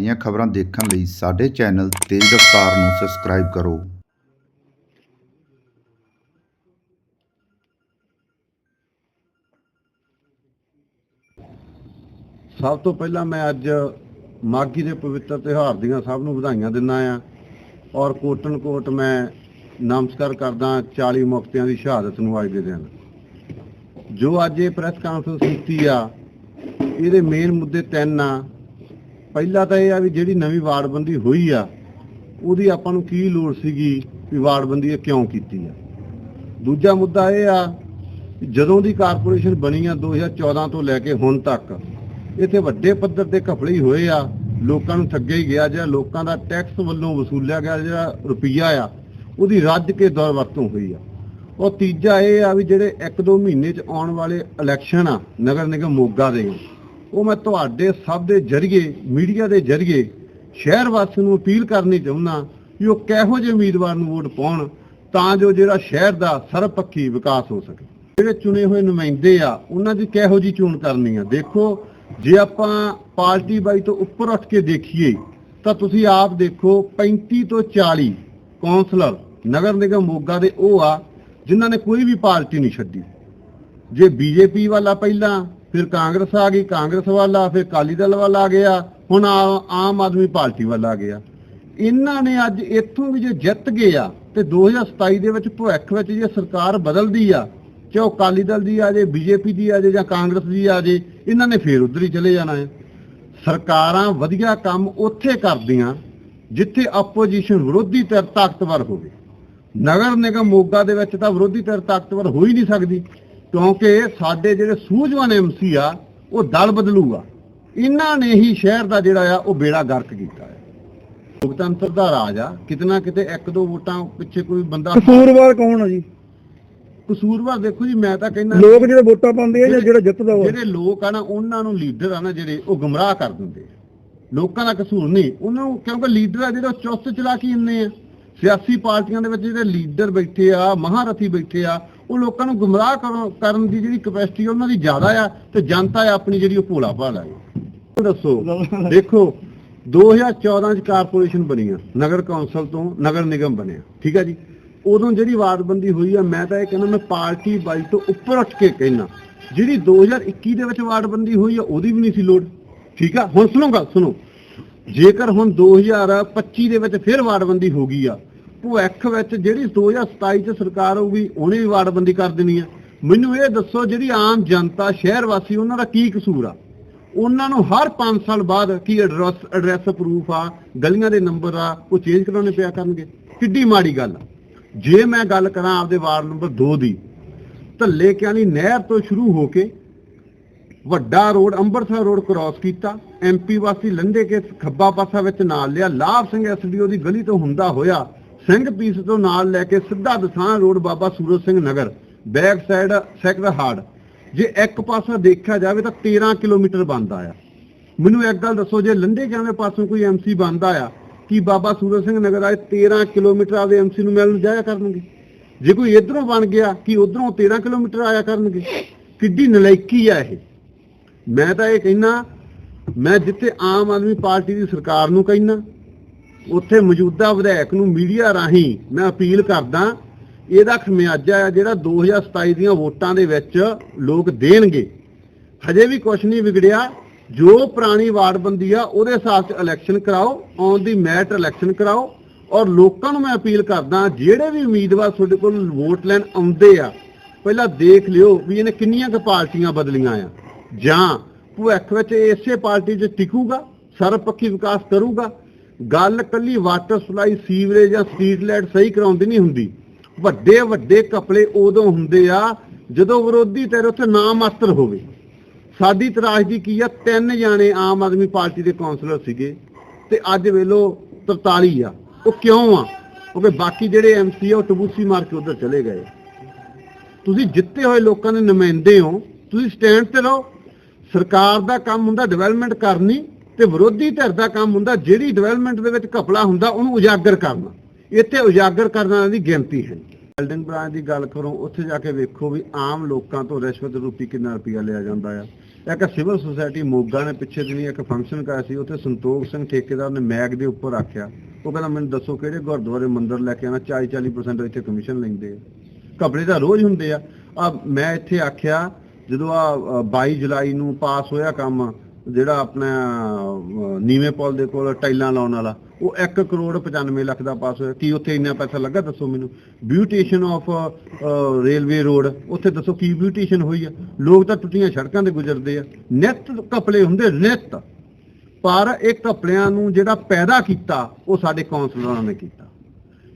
ਤਾਜ਼ੀਆਂ ਖਬਰਾਂ ਦੇਖਣ ਲਈ ਸਾਡੇ ਚੈਨਲ ਤੇਜ਼ ਰਫ਼ਤਾਰ ਨੂੰ ਸਬਸਕ੍ਰਾਈਬ ਕਰੋ। ਸਭ ਤੋਂ ਪਹਿਲਾਂ ਮੈਂ ਅੱਜ ਮਾਘੀ ਦੇ ਪਵਿੱਤਰ ਤਿਉਹਾਰ ਦੀਆਂ ਸਭ ਨੂੰ ਵਧਾਈਆਂ ਦਿੰਦਾ ਆ ਔਰ ਕੋਟਨ ਕੋਟ ਮੈਂ ਨਮਸਕਾਰ ਕਰਦਾ 40 ਮੁਕਤਿਆਂ ਦੀ ਸ਼ਹਾਦਤ ਨੂੰ ਅੱਜ ਦੇ ਦਿਨ। ਜੋ ਅੱਜ ਇਹ ਪ੍ਰੈਸ ਕਾਨਫਰੰਸ ਕੀਤੀ ਆ, ਇਹਦੇ ਮੇਨ ਮੁੱਦੇ ਤਿੰਨ ਆ। ਪਹਿਲਾ ਤਾਂ ਇਹ ਆ ਵੀ ਜਿਹੜੀ ਨਵੀਂ ਵਾਰਡਬੰਦੀ ਹੋਈ ਆ, ਉਹਦੀ ਆਪਾਂ ਨੂੰ ਕੀ ਲੋੜ ਸੀਗੀ ਵੀ ਵਾਰਡਬੰਦੀ ਇਹ ਕਿਉਂ ਕੀਤੀ ਆ? ਦੂਜਾ ਮੁੱਦਾ ਇਹ ਆ ਜਦੋਂ ਦੀ ਕਾਰਪੋਰੇਸ਼ਨ ਬਣੀ ਆ 2014 ਤੋਂ ਲੈ ਕੇ ਹੁਣ ਤੱਕ, ਇੱਥੇ ਵੱਡੇ ਪੱਧਰ ਤੇ ਘਪਲੇ ਹੋਏ ਆ, ਲੋਕਾਂ ਨੂੰ ਠੱਗਿਆ ਹੀ ਗਿਆ ਜਿਹੜਾ ਲੋਕਾਂ ਦਾ ਟੈਕਸ ਵੱਲੋਂ ਵਸੂਲਿਆ ਗਿਆ ਜਿਹੜਾ ਰੁਪਈਆ ਆ, ਉਹਦੀ ਰੱਜ ਕੇ ਦੌਰ ਵਰਤੋਂ ਹੋਈ ਆ। ਉਹ ਤੀਜਾ ਇਹ ਆ ਵੀ ਜਿਹੜੇ 1-2 ਮਹੀਨੇ ਚ ਆਉਣ ਵਾਲੇ ਇਲੈਕਸ਼ਨ ਆ, ਨਗਰ ਨਿਗਮ ਮੋਗਾ ਦੇ ਉਹ ਮੈਂ ਤੁਹਾਡੇ ਸਭ ਦੇ ਜਰੀਏ, ਮੀਡੀਆ ਦੇ ਜਰੀਏ, ਸ਼ਹਿਰ ਵਾਸੀਆਂ ਨੂੰ ਅਪੀਲ ਕਰਨੀ ਚਾਹੁੰਦਾ ਵੀ ਉਹ ਕਿਹੋ ਜਿਹੇ ਉਮੀਦਵਾਰ ਨੂੰ ਵੋਟ ਪਾਉਣ ਤਾਂ ਜੋ ਜਿਹੜਾ ਸ਼ਹਿਰ ਦਾ ਸਰਬਪੱਖੀ ਵਿਕਾਸ ਹੋ ਸਕੇ। ਜਿਹੜੇ ਚੁਣੇ ਹੋਏ ਨੁਮਾਇੰਦੇ ਆ, ਉਹਨਾਂ ਦੀ ਕਿਹੋ ਜੀ ਚੋਣ ਕਰਨੀ ਆ? ਦੇਖੋ, ਜੇ ਆਪਾਂ ਪਾਰਟੀ ਬਾਈ ਤੋਂ ਉੱਪਰ ਉੱਠ ਕੇ ਦੇਖੀਏ, ਤਾਂ ਤੁਸੀਂ ਆਪ ਦੇਖੋ 35 ਤੋਂ 40 ਕੌਂਸਲਰ ਨਗਰ ਨਿਗਮ ਮੋਗਾ ਦੇ ਉਹ ਆ, ਜਿਨ੍ਹਾਂ ਨੇ ਕੋਈ ਵੀ ਪਾਰਟੀ ਨਹੀਂ ਛੱਡੀ। ਜੇ ਬੀਜੇਪੀ ਵਾਲਾ ਪਹਿਲਾਂ ਫਿਰ ਕਾਂਗਰਸ ਆ ਗਈ, ਕਾਂਗਰਸ ਵੱਲ ਆ, ਫਿਰ ਕਾਲੀ ਦਲ ਵੱਲ ਆ ਗਿਆ, ਹੁਣ ਆਮ ਆਦਮੀ ਪਾਰਟੀ ਵੱਲ ਆ ਗਿਆ। ਇਹਨਾਂ ਨੇ ਅੱਜ ਇੱਥੋਂ ਵੀ ਜੇ ਜਿੱਤ ਗਏ ਆ, ਤੇ 2027 ਦੇ ਵਿੱਚ ਭਵਿੱਖ ਵਿੱਚ ਜੇ ਸਰਕਾਰ ਬਦਲਦੀ ਆ, ਚਾਹੇ ਉਹ ਕਾਲੀ ਦਲ ਦੀ ਆ ਜੇ, ਬੀਜੇਪੀ ਦੀ ਆ ਜੇ ਜਾਂ ਕਾਂਗਰਸ ਦੀ ਆ ਜੇ, ਇਹਨਾਂ ਨੇ ਫੇਰ ਉਧਰ ਹੀ ਚਲੇ ਜਾਣਾ ਹੈ। ਸਰਕਾਰਾਂ ਵਧੀਆ ਕੰਮ ਉੱਥੇ ਕਰਦੀਆਂ ਜਿੱਥੇ ਆਪੋਜੀਸ਼ਨ ਵਿਰੋਧੀ ਧਿਰ ਤਾਕਤਵਰ ਹੋਵੇ। ਨਗਰ ਨਿਗਮ ਮੋਗਾ ਦੇ ਵਿੱਚ ਤਾਂ ਵਿਰੋਧੀ ਧਿਰ ਤਾਕਤਵਰ ਹੋ ਹੀ ਨਹੀਂ ਸਕਦੀ। ਕਿਉਂਕਿ ਸਾਡੇ ਜਿਹੜੇ ਸੂਝਵਾਨ ਐਮਸੀ ਆ ਉਹ ਦਲ ਬਦਲੂ ਆ ਇਹਨਾਂ ਨੇ ਹੀ ਸ਼ਹਿਰ ਦਾ ਜਿਹੜਾ ਆ ਉਹ ਬੇੜਾ ਗਰਕ ਕੀਤਾ ਹੈ ਲੋਕਤੰਤਰ ਦਾ ਰਾਜ ਆ ਕਿਤਨਾ ਕਿਤੇ ਇੱਕ ਦੋ ਵੋਟਾਂ ਪਿੱਛੇ ਕੋਈ ਬੰਦਾ ਕਸੂਰਵਾਰ ਕੌਣ ਆ ਜੀ? ਕਸੂਰਵਾਰ ਦੇਖੋ ਜੀ ਮੈਂ ਤਾਂ ਕਹਿੰਦਾ ਲੋਕ ਜਿਹੜੇ ਵੋਟਾਂ ਪਾਉਂਦੇ ਆ ਜਾਂ ਜਿਹੜਾ ਜਿੱਤਦਾ ਵਾ ਜਿਹੜੇ ਲੋਕ ਆ ਨਾ ਉਹਨਾਂ ਨੂੰ ਲੀਡਰ ਆ ਨਾ ਜਿਹੜੇ ਉਹ ਗੁੰਮਰਾਹ ਕਰ ਦਿੰਦੇ ਆ। ਲੋਕਾਂ ਦਾ ਕਸੂਰ ਨਹੀਂ। ਉਹਨਾਂ ਨੂੰ ਕਿਉਂਕਿ ਲੀਡਰ ਆ ਜਿਹੜੇ ਉਹ ਚੁਸਤ ਚਲਾਕੀ ਇੰਨੇ ਆ। ਸਿਆਸੀ ਪਾਰਟੀਆਂ ਦੇ ਵਿੱਚ ਜਿਹੜੇ ਲੀਡਰ ਬੈਠੇ ਆ, ਮਹਾਰਥੀ ਬੈਠੇ ਆ, ਉਹ ਲੋਕਾਂ ਨੂੰ ਗੁੰਮਰਾਹ ਕਰਨ- ਕਰਨ ਦੀ ਜਿਹੜੀ ਕਪੈਸਿਟੀ ਉਹਨਾਂ ਦੀ ਜ਼ਿਆਦਾ ਆ ਤੇ ਜਨਤਾ ਆ ਆਪਣੀ ਜਿਹੜੀ ਉਹ ਭੋਲਾ ਭਾਲਾ ਹੈ ਦੱਸੋ, ਦੇਖੋ 2014 ਚ ਕਾਰਪੋਰੇਸ਼ਨ ਬਣੀ ਆ ਨਗਰ ਕੌਂਸਲ ਤੋਂ ਨਗਰ ਨਿਗਮ ਬਣਿਆ, ਠੀਕ ਆ ਜੀ? ਉਦੋਂ ਜਿਹੜੀ ਵਾਰਡਬੰਦੀ ਹੋਈ ਆ, ਮੈਂ ਤਾਂ ਇਹ ਕਹਿੰਦਾ, ਮੈਂ ਪਾਰਟੀ ਬਾਈ ਤੋਂ ਉੱਪਰ ਉੱਠ ਕੇ ਕਹਿਣਾ ਜਿਹੜੀ 2021 ਦੇ ਵਿੱਚ ਵਾਰਡਬੰਦੀ ਹੋਈ ਆ, ਉਹਦੀ ਵੀ ਨਹੀਂ ਸੀ ਲੋੜ, ਠੀਕ ਆ? ਹੁਣ ਸੁਣੋ ਗੱਲ, ਸੁਣੋ, ਜੇਕਰ ਹੁਣ 2025 ਦੇ ਵਿੱਚ ਫਿਰ ਵਾਰਡਬੰਦੀ ਹੋ ਗਈ ਆ ਭਵਿੱਖ ਵਿੱਚ ਜਿਹੜੀ 2027 ਚ ਸਰਕਾਰ ਹੋਊਗੀ ਉਹਨੇ ਵੀ ਵਾਰਡਬੰਦੀ ਕਰ ਦੇਣੀ ਆ। ਮੈਨੂੰ ਇਹ ਦੱਸੋ, ਜਿਹੜੀ ਆਮ ਜਨਤਾ, ਸ਼ਹਿਰ ਵਾਸੀ, ਉਹਨਾਂ ਦਾ ਕੀ ਕਸੂਰ ਆ? ਉਹਨਾਂ ਨੂੰ ਹਰ 5 ਸਾਲ ਬਾਅਦ ਕੀ ਐਡਰੈਸ ਐਡਰੈਸ ਪ੍ਰੂਫ ਆ, ਗਲੀਆਂ ਦੇ ਨੰਬਰ ਆ, ਉਹ ਚੇਂਜ ਕਰਾਉਣੇ ਪਿਆ ਕਰਨਗੇ। ਕਿੱਡੀ ਮਾੜੀ ਗੱਲ ਆ। ਜੇ ਮੈਂ ਗੱਲ ਕਰਾਂ ਆਪਦੇ ਵਾਰਡ ਨੰਬਰ 2 ਦੀ, ਧੱਲੇ ਕਿਆਨੀ ਨਹਿਰ ਤੋਂ ਸ਼ੁਰੂ ਹੋ ਕੇ ਵੱਡਾ ਰੋਡ ਅੰਮ੍ਰਿਤਸਰ ਰੋਡ ਕ੍ਰਾਸ ਕੀਤਾ ਐਮਪੀ ਵਾਸੀ ਲੰਡੇ ਕੇ ਖੱਬਾ ਪਾਸਾ ਵਿੱਚ ਨਾਲ ਲਿਆ, ਲਾਭ ਸਿੰਘ ਐਸਡੀਓ ਦੀ ਗਲੀ ਤੋਂ ਹੁੰਦਾ ਹੋਇਆ ਸਿੰਘ ਪੀਸ ਤੋਂ ਨਾਲ ਲੈ ਕੇ ਸਿੱਧਾ ਦਸਾਂ road Baba Suraj Singh Nagar, back side sector hard. ਜੇ ਇੱਕ ਪਾਸਾ ਦੇਖਿਆ ਜਾਵੇ ਤਾਂ 13 ਕਿਲੋਮੀਟਰ ਬਣਦਾ ਆ ਮੈਨੂੰ ਇੱਕ ਗੱਲ ਦੱਸੋ, ਜੇ ਲੰਡੇ ਜਾਂਦੇ ਪਾਸੋਂ ਕੋਈ ਐਮਸੀ ਬਣਦਾ ਆ ਕੀ ਬਾਬਾ ਸੂਰਜ ਸਿੰਘ ਨਗਰ ਆਏ 13 ਕਿਲੋਮੀਟਰ ਦੇ ਐਮਸੀ ਨੂੰ ਮਿਲਣ ਜਾਇਆ ਕਰਨਗੇ? ਜੇ ਕੋਈ ਇਧਰੋਂ ਬਣ ਗਿਆ, ਕਿ ਉਧਰੋਂ 13 ਕਿਲੋਮੀਟਰ ਆਇਆ ਕਰਨਗੇ? ਕਿੱਡੀ ਨਲਾਇਕੀ ਆ ਇਹ। ਮੈਂ ਤਾਂ ਇਹ ਕਹਿਣਾ ਮੈਂ ਜਿੱਥੇ ਆਮ ਆਦਮੀ ਪਾਰਟੀ ਦੀ ਸਰਕਾਰ ਨੂੰ ਕਹਿਣਾ ਉੱਥੇ ਮੌਜੂਦਾ ਵਿਧਾਇਕ ਨੂੰ ਮੀਡੀਆ ਰਾਹੀਂ ਮੈਂ ਅਪੀਲ ਕਰਦਾ, ਇਹਦਾ ਖਮਿਆਜਾ ਹੈ ਜਿਹੜਾ 2027 ਦੀਆਂ ਵੋਟਾਂ ਦੇ ਵਿੱਚ ਲੋਕ ਦੇਣਗੇ। ਹਜੇ ਵੀ ਕੁਝ ਨਹੀਂ ਵਿਗੜਿਆ। ਜੋ ਪੁਰਾਣੀ ਵਾਰਡਬੰਦੀ ਆ, ਉਹਦੇ ਹਿਸਾਬ 'ਚ ਇਲੈਕਸ਼ਨ ਕਰਾਓ ਔਨ ਦੀ ਮੈਟ ਇਲੈਕਸ਼ਨ ਕਰਾਓ। ਔਰ ਲੋਕਾਂ ਨੂੰ ਮੈਂ ਅਪੀਲ ਕਰਦਾ, ਜਿਹੜੇ ਵੀ ਉਮੀਦਵਾਰ ਤੁਹਾਡੇ ਕੋਲ ਵੋਟ ਲੈਣ ਆਉਂਦੇ ਆ, ਪਹਿਲਾਂ ਦੇਖ ਲਿਓ ਵੀ ਇਹਨੇ ਕਿੰਨੀਆਂ ਕੁ ਪਾਰਟੀਆਂ ਬਦਲੀਆਂ ਆ। ਜਾਂ ਭਵਿੱਖ ਵਿੱਚ ਇਸੇ ਪਾਰਟੀ 'ਚ ਟਿਕੂਗਾ, ਸਰਬਪੱਖੀ ਵਿਕਾਸ ਕਰੂਗਾ। ਗੱਲ ਕੱਲੀ ਵਾਟਰ ਸਪਲਾਈ ਸੀਵਰੇਜ ਜਾਂ ਸਟਰੀਟ ਲਾਈਟ ਸਹੀ ਕਰਾਉਂਦੀ ਨਹੀਂ ਹੁੰਦੀ। ਵੱਡੇ ਵੱਡੇ ਕਪੜੇ ਉਦੋਂ ਹੁੰਦੇ ਆ ਜਦੋਂ ਵਿਰੋਧੀ ਧਿਰ ਉੱਥੇ ਨਾ ਹੋਵੇ। ਸਾਡੀ ਤਰਾਸ਼ਦੀ ਕੀ ਆ? ਤਿੰਨ ਜਾਣੇ ਆਮ ਆਦਮੀ ਪਾਰਟੀ ਦੇ ਕਾਉਂਸਲਰ ਸੀਗੇ ਤੇ ਅੱਜ ਵੇਲੋ 43 ਆ। ਉਹ ਕਿਉਂ ਆ? ਕਿਉਂਕਿ ਬਾਕੀ ਜਿਹੜੇ ਐਮਸੀ ਆ ਉਹ ਟਬੂਸੀ ਮਾਰ ਕੇ ਉਧਰ ਚਲੇ ਗਏ। ਤੁਸੀਂ ਜਿੱਤੇ ਹੋਏ ਲੋਕਾਂ ਦੇ ਨੁਮਾਇੰਦੇ ਹੋ, ਤੁਸੀਂ ਸਟੈਂਡ ਤੇ ਰਹੋ। ਸਰਕਾਰ ਦਾ ਕੰਮ ਹੁੰਦਾ ਡਿਵੈਲਪਮੈਂਟ ਕਰਨੀ। ਤੇ ਵਿਰੋਧੀ ਧਿਰ ਦਾ ਕੰਮ ਹੁੰਦਾ, ਜਿਹੜੀ ਡਿਵੈਲਪਮੈਂਟ ਦੇ ਵਿੱਚ ਘਪਲਾ ਹੁੰਦਾ, ਉਹਨੂੰ ਉਜਾਗਰ ਕਰਨਾ। ਇੱਥੇ ਉਜਾਗਰ ਕਰਨ ਦੀ ਗਿਣਤੀ ਹੈ। ਬਿਲਡਿੰਗ ਬ੍ਰਾਂਚ ਦੀ ਗੱਲ ਕਰੋ, ਉੱਥੇ ਜਾ ਕੇ ਵੇਖੋ ਵੀ ਆਮ ਲੋਕਾਂ ਤੋਂ ਰਿਸ਼ਵਤ ਰੂਪੀ ਕਿੰਨਾ ਰੁਪਇਆ ਲਿਆ ਜਾਂਦਾ ਆ। ਇੱਕ ਸਿਵਲ ਸੁਸਾਇਟੀ ਮੋਗਾ ਨੇ ਪਿੱਛੇ ਦਿਨੀ ਇੱਕ ਫੰਕਸ਼ਨ ਕਰਾਇਆ ਸੀ, ਉੱਥੇ ਸੰਤੋਖ ਸਿੰਘ ਠੇਕੇਦਾਰ ਨੇ ਮੈਗ ਦੇ ਉੱਪਰ ਆਖਿਆ। ਉਹ ਕਹਿੰਦਾ, ਮੈਨੂੰ ਦੱਸੋ ਕਿਹੜੇ ਗੁਰਦੁਆਰੇ ਮੰਦਿਰ ਲੈ ਕੇ ਆਣਾ 40 40% ਇੱਥੇ ਕਮਿਸ਼ਨ ਲੈਂਦੇ ਆ। ਘਪਲੇ ਤਾਂ ਰੋਜ਼ ਹੁੰਦੇ ਆ। ਆ ਮੈਂ ਇੱਥੇ ਆਖਿਆ, ਜਦੋਂ ਆ 22 ਜੁਲਾਈ ਨੂੰ ਪਾਸ ਹੋਇਆ ਕੰਮ ਜਿਹੜਾ ਆਪਣਾ ਨੀਵੇਂ ਪੁਲ ਦੇ ਕੋਲ ਟਾਈਲਾਂ ਲਾਉਣ ਵਾਲਾ, ਉਹ 1 ਕਰੋੜ 95 ਲੱਖ ਦਾ ਪਾਸ ਹੋਇਆ। ਕੀ ਉੱਥੇ ਇੰਨਾ ਪੈਸਾ ਲੱਗਾ, ਦੱਸੋ ਮੈਨੂੰ? ਬਿਊਟੀਸ਼ਨ ਆਫ ਰੇਲਵੇ ਰੋਡ ਉੱਥੇ ਦੱਸੋ ਕੀ ਬਿਊਟੀਸ਼ਨ ਹੋਈ ਆ? ਲੋਕ ਤਾਂ ਟੁੱਟੀਆਂ ਸੜਕਾਂ ਤੇ ਗੁਜ਼ਰਦੇ ਆ। ਨਿੱਤ ਘਪਲੇ ਹੁੰਦੇ, ਨਿੱਤ। ਪਰ ਇਹ ਘਪਲਿਆਂ ਨੂੰ ਜਿਹੜਾ ਪੈਦਾ ਕੀਤਾ, ਉਹ ਸਾਡੇ ਕੌਂਸਲਰਾਂ ਨੇ ਕੀਤਾ।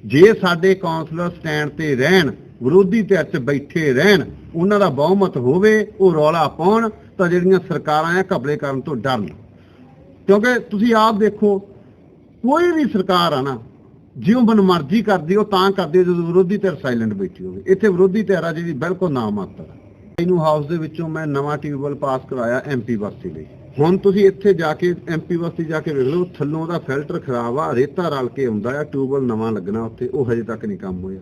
ਜੇ ਸਾਡੇ ਕੌਂਸਲਰ ਸਟੈਂਡ ਤੇ ਰਹਿਣ, ਵਿਰੋਧੀ ਧਿਰ 'ਚ ਬੈਠੇ ਰਹਿਣ, ਉਹਨਾਂ ਦਾ ਬਹੁਮਤ ਹੋਵੇ, ਉਹ ਰੌਲਾ ਪਾਉਣ ਤਾਂ ਜਿਹੜੀਆਂ ਸਰਕਾਰਾਂ ਆ ਘਬਲੇ ਕਰਨ ਤੋਂ ਡਰਨ। ਕਿਉਂਕਿ ਤੁਸੀਂ ਆਪ ਦੇਖੋ, ਕੋਈ ਵੀ ਸਰਕਾਰ ਆ ਨਾ, ਜਿਉਂ ਮਨਮਰਜ਼ੀ ਕਰਦੀ, ਉਹ ਤਾਂ ਕਰਦੀ ਜਦੋਂ ਵਿਰੋਧੀ ਧਿਰ ਸਾਇਲੈਂਟ ਬੈਠੀ ਹੋਵੇ। ਇੱਥੇ ਵਿਰੋਧੀ ਧਿਰ ਆ ਜਿਹੜੀ ਬਿਲਕੁਲ ਨਾ ਮਾਤਰ। ਇਹਨੂੰ ਹਾਊਸ ਦੇ ਵਿੱਚੋਂ ਮੈਂ ਨਵਾਂ ਟਿਊਬਵੈਲ ਪਾਸ ਕਰਾਇਆ ਐਮਪੀ ਬਸਤੀ ਲਈ। ਹੁਣ ਤੁਸੀਂ ਇੱਥੇ ਜਾ ਕੇ ਐਮਪੀ ਬਸਤੀ ਜਾ ਕੇ ਵੇਖ ਲਓ, ਥੱਲੋਂ ਦਾ ਫਿਲਟਰ ਖਰਾਬ ਆ, ਰੇਤਾ ਰਲ ਕੇ ਆਉਂਦਾ ਆ ਟਿਊਬਵੈਲ ਨਵਾਂ ਲੱਗਣਾ ਉੱਥੇ, ਉਹ ਹਜੇ ਤੱਕ ਨਹੀਂ ਕੰਮ ਹੋਇਆ।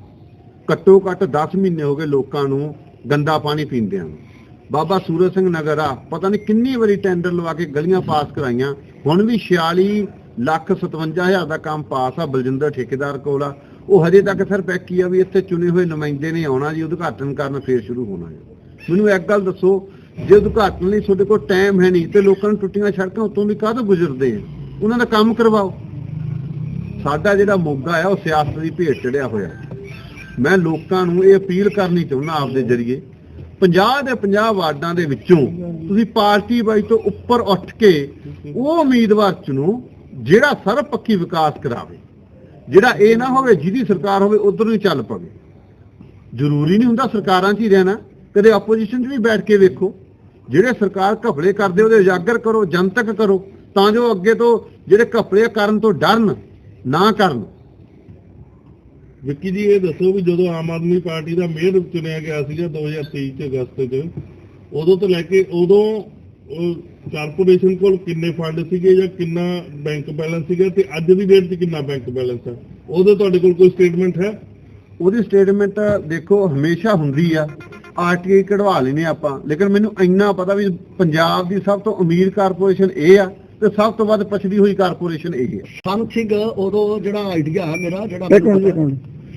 ਘੱਟੋ ਘੱਟ 10 ਮਹੀਨੇ ਹੋ ਗਏ ਲੋਕਾਂ ਨੂੰ ਗੰਦਾ ਪਾਣੀ ਪੀਂਦਿਆਂ ਨੂੰ। ਬਾਬਾ ਸੂਰਜ ਸਿੰਘ ਨਗਰ ਆ। ਪਤਾ ਨਹੀਂ ਕਿੰਨੀ ਵਾਰੀ ਟੈਂਡਰ ਲਵਾ ਕੇ ਗਲੀਆਂ ਪਾਸ ਕਰਾਈਆਂ। ਹੁਣ ਵੀ 46 ਲੱਖ 57 ਹਜ਼ਾਰ ਦਾ ਕੰਮ ਪਾਸ ਆ ਬਲਜਿੰਦਰ ਠੇਕੇਦਾਰ ਕੋਲ ਆ। ਉਹ ਹਜੇ ਤੱਕ ਸਰ ਇੱਕ ਹੀ ਆ ਵੀ ਇੱਥੇ ਚੁਣੇ ਹੋਏ ਨੁਮਾਇੰਦੇ ਨੇ ਆਉਣਾ ਜੀ, ਉਦਘਾਟਨ ਕਰਨ ਫੇਰ ਸ਼ੁਰੂ ਹੋਣਾ ਹੈ ਮੈਨੂੰ ਇੱਕ ਗੱਲ ਦੱਸੋ, ਜੇ ਉਦਘਾਟਨ ਲਈ ਤੁਹਾਡੇ ਕੋਲ ਟਾਈਮ ਹੈ ਨਹੀਂ ਤੇ ਲੋਕਾਂ ਨੂੰ ਟੁੱਟੀਆਂ ਸੜਕਾਂ ਉੱਤੋਂ ਦੀ ਕਾਹਦੋਂ ਗੁਜ਼ਰਦੇ ਆ? ਉਹਨਾਂ ਦਾ ਕੰਮ ਕਰਵਾਓ। ਸਾਡਾ ਜਿਹੜਾ ਮੋਗਾ ਆ, ਉਹ ਸਿਆਸਤ ਦੀ ਭੇਟ ਚੜਿਆ ਹੋਇਆ। ਮੈਂ ਲੋਕਾਂ ਨੂੰ ਇਹ ਅਪੀਲ ਕਰਨੀ ਚਾਹੁੰਦਾ ਆਪਦੇ ਜਰੀਏ 50 ਦੇ 50 ਵਾਰਡਾਂ ਦੇ ਵਿੱਚੋਂ ਤੁਸੀਂ ਪਾਰਟੀ ਬਾਈ ਤੋਂ ਉੱਪਰ ਉੱਠ ਕੇ ਉਹ ਉਮੀਦਵਾਰ ਚੁਣੋ, ਜਿਹੜਾ ਸਰਬਪੱਖੀ ਵਿਕਾਸ ਕਰਾਵੇ। ਜਿਹੜਾ ਇਹ ਨਾ ਹੋਵੇ, ਜਿਹਦੀ ਸਰਕਾਰ ਹੋਵੇ, ਉਧਰ ਨੂੰ ਹੀ ਚੱਲ ਪਵੇ। ਜ਼ਰੂਰੀ ਨਹੀਂ ਹੁੰਦਾ ਸਰਕਾਰਾਂ 'ਚ ਹੀ ਰਹਿਣਾ। ਕਦੇ ਆਪੋਜੀਸ਼ਨ 'ਚ ਵੀ ਬੈਠ ਕੇ ਵੇਖੋ। ਜਿਹੜੇ ਸਰਕਾਰ ਘਪਲੇ ਕਰਦੇ, ਉਹਦੇ ਉਜਾਗਰ ਕਰੋ, ਜਨਤਕ ਕਰੋ, ਤਾਂ ਜੋ ਅੱਗੇ ਤੋਂ ਜਿਹੜੇ ਘਪਲੇ ਕਰਨ ਤੋਂ ਡਰਨ ਨਾ ਕਰਨ। ਵਿੱਕੀ ਜੀ ਇਹ ਦੱਸੋ ਵੀ ਜਦੋਂ ਆਮ ਆਦਮੀ ਪਾਰਟੀ ਦਾ ਮੇਅਰ ਚੁਣਿਆ ਗਿਆ ਸੀਗਾ 2023 ਚ ਅਗਸਤ ਚ ਉਦੋਂ ਤੋਂ ਲੈ ਕੇ ਉਦੋਂ ਕਾਰਪੋਰੇਸ਼ਨ ਕੋਲ ਕਿੰਨੇ ਫੰਡ ਸੀਗੇ ਜਾਂ ਕਿੰਨਾ ਬੈਂਕ ਬੈਲੈਂਸ ਸੀਗਾ ਤੇ ਅੱਜ ਦੀ ਡੇਟ 'ਚ ਕਿੰਨਾ ਬੈਂਕ ਬੈਲੈਂਸ ਹੈ ਉਦੋਂ ਤੁਹਾਡੇ ਕੋਲ ਕੋਈ ਸਟੇਟਮੈਂਟ ਹੈ? ਉਹਦੀ ਸਟੇਟਮੈਂਟ ਦੇਖੋ ਹਮੇਸ਼ਾ ਹੁੰਦੀ ਆ। ਆਰਟੀਆਈ ਕਢਵਾ ਲੈਨੇ ਆਪਾਂ। ਲੇਕਿਨ ਮੈਨੂੰ ਇੰਨਾ ਪਤਾ ਵੀ ਪੰਜਾਬ ਦੀ ਸਭ ਤੋਂ ਅਮੀਰ ਕਾਰਪੋਰੇਸ਼ਨ ਇਹ ਆ ਤੇ ਸਭ ਤੋਂ ਵੱਧ ਪਛੜੀ ਹੋਈ ਕਾਰਪੋਰੇਸ਼ਨ ਇਹ ਹੈ ਸਮਥਿੰਗ ਉਦੋਂ ਜਿਹੜਾ ਆਈਡੀਆ ਮੇਰਾ ਜਿਹੜਾ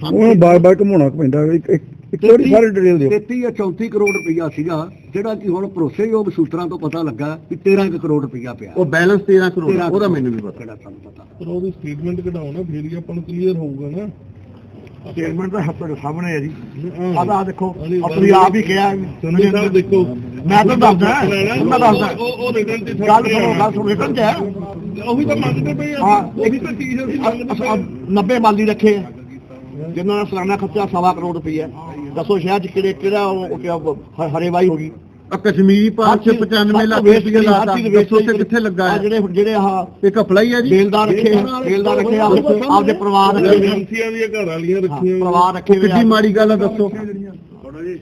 ਉਹਨੂੰ ਬਾਰ ਬਾਰ ਘੁਮਾਉਣਾ ਪੈਂਦਾ ਇੱਕ ਵਾਰੀ ਸਾਰੀ ਡਿਟੇਲ ਦਿਓ 33 ਜਾਂ 34 ਕਰੋੜ ਰੁਪਈਆ ਸੀਗਾ ਜਿਹੜਾ ਕਿ ਹੁਣ ਭਰੋਸੇਯੋਗ ਸੂਤਰਾਂ ਤੋਂ ਪਤਾ ਲੱਗਾ ਕਿ 13 ਕੁ ਕਰੋੜ ਰੁਪਈਆ ਪਿਆ। ਉਹ ਬੈਲੈਂਸ 13 ਕਰੋੜ 13 ਉਹਦਾ ਮੈਨੂੰ ਵੀ ਪਤਾ। ਕਿਹੜਾ ਤੁਹਾਨੂੰ ਪਤਾ। ਪਰ ਉਹਦੀ ਸਟੇਟਮੈਂਟ ਕਢਾਓ ਨਾ ਫਿਰ ਹੀ ਆਪਾਂ ਨੂੰ ਕਲੀਅਰ ਹੋਊਗਾ ਨਾ। ਸਟੇਟਮੈਂਟ ਤਾਂ ਤੁਹਾਡੇ ਸਾਹਮਣੇ ਹੈ ਜੀ। ਆਹ ਆਦਾ ਦੇਖੋ ਆਪਣੀ ਆਪ ਹੀ ਕਿਹਾ ਸੰਧੂ ਸਾਹਿਬ ਦੇਖੋ। ਮੈਂ ਤਾਂ ਦੱਸਦਾ ਮੈਂ ਦੱਸਦਾ। ਉਹ ਰਿਟਰਨ ਤੇ ਗੱਲ ਸੁਣੋ ਗੱਲ ਸੁਣੋ ਰਿਟਰਨ ਹੈ ਉਹੀ ਤਾਂ ਮੰਗਦੇ ਪਏ ਆ। ਉਹੀ ਤਾਂ ਚੀਜ਼ ਅਸੀਂ ਮੰਗਦੇ ਪਏ ਆ। 90 ਮਾਲੀ ਰੱਖੇ ਆ, ਜਿਨ੍ਹਾਂ ਦਾ ਸਾਲਾਨਾ ਖਰਚਾ ਸਵਾ ਕਰੋੜ ਰੁਪਈਆ ਦੱਸੋ ਸ਼ਹਿਰ ਚ ਕਿਹੜੇ ਕਿਹੜਾ ਉਹ- ਕਿਆ ਹ- ਹਰੇਵਾਈ ਹੋ ਗਈ? ਆ ਕਸ਼ਮੀਰੀ ਚ 95 ਲੱਖ ਰੁਪਏ ਲਾਤਾ। ਦੱਸੋ ਤੇ ਕਿੱਥੇ ਲੱਗਾ ਹੈ? ਜਿਹੜੇ ਜਿਹੜੇ ਆਹ ਇਹ ਘਪਲਾ ਹੀ ਆ ਜੀ? ਬੇਲਦਾਰ ਰੱਖੇ ਬੇਲਦਾਰ ਰੱਖੇ ਆਪਦੇ ਪਰਿਵਾਰ ਰੱਖੇ। ਏਜੰਸੀਆਂ ਦੀਆਂ ਘਰ ਵਾਲੀਆਂ ਹਾਂ, ਰੱਖੀਆਂ ਪਰਿਵਾਰ ਰੱਖੇ ਆ। ਮਾੜੀ ਗੱਲ ਆ ਦੱਸੋ।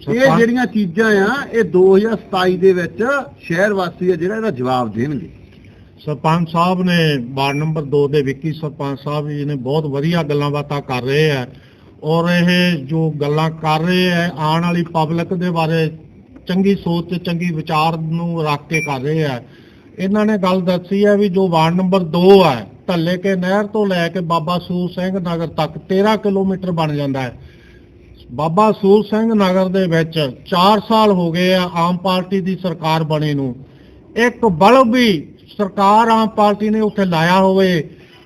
ਇਹ ਜਿਹੜੀਆਂ ਚੀਜ਼ਾਂ ਆ ਇਹ 2027 ਦੇ ਵਿੱਚ ਸ਼ਹਿਰ ਵਾਸੀ ਆ ਜਿਹੜਾ ਇਹਦਾ ਜਵਾਬ ਦੇਣਗੇ। ਸਰਪੰਚ ਸਾਹਿਬ ਨੇ ਵਾਰਡ ਨੰਬਰ 2 ਦੇ ਵਿੱਕੀ ਸਰਪੰਚ ਸਾਹਿਬ ਜੀ ਨੇ ਬਹੁਤ ਵਧੀਆ ਗੱਲਾਂ ਬਾਤਾਂ ਕਰ ਰਹੇ ਆ। ਔਰ ਇਹ ਜੋ ਗੱਲਾਂ ਕਰ ਰਹੇ ਆ, ਆਉਣ ਵਾਲੀ ਪਬਲਿਕ ਦੇ ਬਾਰੇ ਚੰਗੀ ਸੋਚ ਤੇ ਚੰਗੀ ਵਿਚਾਰ ਨੂੰ ਰੱਖ ਕੇ ਕਰ ਰਹੇ ਆ। ਇਹਨਾਂ ਨੇ ਗੱਲ ਦੱਸੀ ਹੈ ਵੀ ਜੋ ਵਾਰਡ ਨੰਬਰ 2 ਹੈ ਢੱਲੇ ਕੇ ਨਹਿਰ ਤੋਂ ਲੈ ਕੇ ਬਾਬਾ ਸੂਰ ਸਿੰਘ ਨਗਰ ਤੱਕ 13 ਕਿਲੋਮੀਟਰ ਬਣ ਜਾਂਦਾ ਹੈ। ਬਾਬਾ ਸੂਰ ਸਿੰਘ ਨਗਰ ਦੇ ਵਿੱਚ 4 ਸਾਲ ਹੋ ਗਏ ਆ, ਆਮ ਪਾਰਟੀ ਦੀ ਸਰਕਾਰ ਬਣੇ ਨੂੰ। ਇੱਕ ਬਲਬ ਵੀ ਸਰਕਾਰ ਆਮ ਪਾਰਟੀ ਨੇ ਉੱਥੇ ਲਾਇਆ ਹੋਵੇ,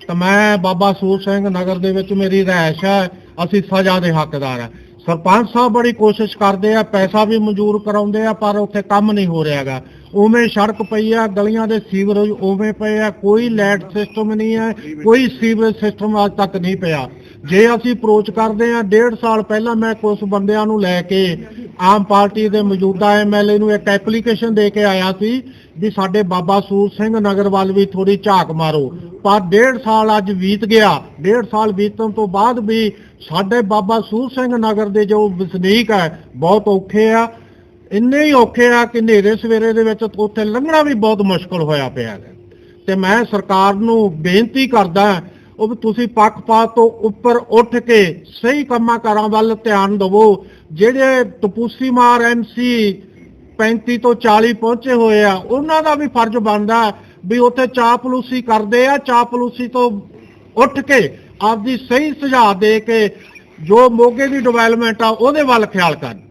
ਤਾਂ ਮੈਂ ਬਾਬਾ ਸੂਰ ਸਿੰਘ ਨਗਰ ਦੇ ਵਿੱਚ ਮੇਰੀ ਰਹਿائش ਹੈ, ਅਸੀਂ ਸਜ਼ਾ ਦੇ ਹੱਕਦਾਰ ਆ ਸਰਪੰਚ ਸਾਹਿਬ ਬੜੀ ਕੋਸ਼ਿਸ਼ ਕਰਦੇ ਆ, ਪੈਸਾ ਵੀ ਮਨਜ਼ੂਰ ਕਰਾਉਂਦੇ ਆ, ਪਰ ਉੱਥੇ ਕੰਮ ਨਹੀਂ ਹੋ ਰਿਹਾਗਾ ਉਵੇਂ ਸੜਕ ਪਈ ਆ, ਗਲੀਆਂ ਦੇ ਸੀਵਰੇਜ ਉਵੇਂ ਪਏ ਆ, ਕੋਈ ਲਾਈਟ ਸਿਸਟਮ ਨਹੀਂ ਹੈ ਕੋਈ ਸੀਵਰੇਜ ਸਿਸਟਮ ਅੱਜ ਤੱਕ ਨਹੀਂ ਪਿਆ। ਜੇ ਅਸੀਂ ਅਪਰੋਚ ਕਰਦੇ ਆ, ਡੇਢ ਸਾਲ ਪਹਿਲਾਂ ਮੈਂ ਕੁਝ ਬੰਦਿਆਂ ਨੂੰ ਲੈ ਕੇ ਆਮ ਪਾਰਟੀ ਦੇ ਮੌਜੂਦਾ ਐਮਐਲਏ ਨੂੰ ਇੱਕ ਐਪਲੀਕੇਸ਼ਨ ਦੇ ਕੇ ਆਇਆ ਸੀ ਵੀ ਸਾਡੇ ਬਾਬਾ ਸੂਰ ਸਿੰਘ ਨਗਰ ਵੱਲ ਵੀ ਥੋੜੀ ਝਾਕ ਮਾਰੋ। ਪਰ ਡੇਢ ਸਾਲ ਅੱਜ ਬੀਤ ਗਿਆ। ਡੇਢ ਸਾਲ ਬੀਤਣ ਤੋਂ ਬਾਅਦ ਵੀ ਸਾਡੇ ਬਾਬਾ ਸੂਰ ਸਿੰਘ ਨਗਰ ਦੇ ਜੋ ਵਸਨੀਕ ਹੈ, ਬਹੁਤ ਔਖੇ ਆ। ਇੰਨੇ ਹੀ ਔਖੇ ਆ ਕਿ ਹਨੇਰੇ ਸਵੇਰੇ ਦੇ ਵਿੱਚ ਉੱਥੇ ਲੰਘਣਾ ਵੀ ਬਹੁਤ ਮੁਸ਼ਕਲ ਹੋਇਆ ਪਿਆ ਹੈ। ਤੇ ਮੈਂ ਸਰਕਾਰ ਨੂੰ ਬੇਨਤੀ ਕਰਦਾ ਉਹ ਵੀ ਤੁਸੀਂ ਪੱਖਪਾਤ ਤੋਂ ਉੱਪਰ ਉੱਠ ਕੇ ਸਹੀ ਕੰਮਾਂ ਕਾਰਾਂ ਵੱਲ ਧਿਆਨ ਦਿਵੋ, ਜਿਹੜੇ ਤਪੂਸੀ ਮਾਰ ਐਮਸੀ 35 ਤੋਂ 40 ਪਹੁੰਚੇ ਹੋਏ ਆ, ਉਹਨਾਂ ਦਾ ਵੀ ਫਰਜ਼ ਬਣਦਾ ਵੀ ਉੱਥੇ ਚਾਪਲੂਸੀ ਕਰਦੇ ਆ, ਚਾਪਲੂਸੀ ਤੋਂ ਉੱਠ ਕੇ ਆਪਦੀ ਸਹੀ ਸੁਝਾਅ ਦੇ ਕੇ ਜੋ ਮੋਗੇ ਦੀ ਡਿਵੈਲਪਮੈਂਟ ਆ, ਉਹਦੇ ਵੱਲ ਖਿਆਲ ਕਰਨ।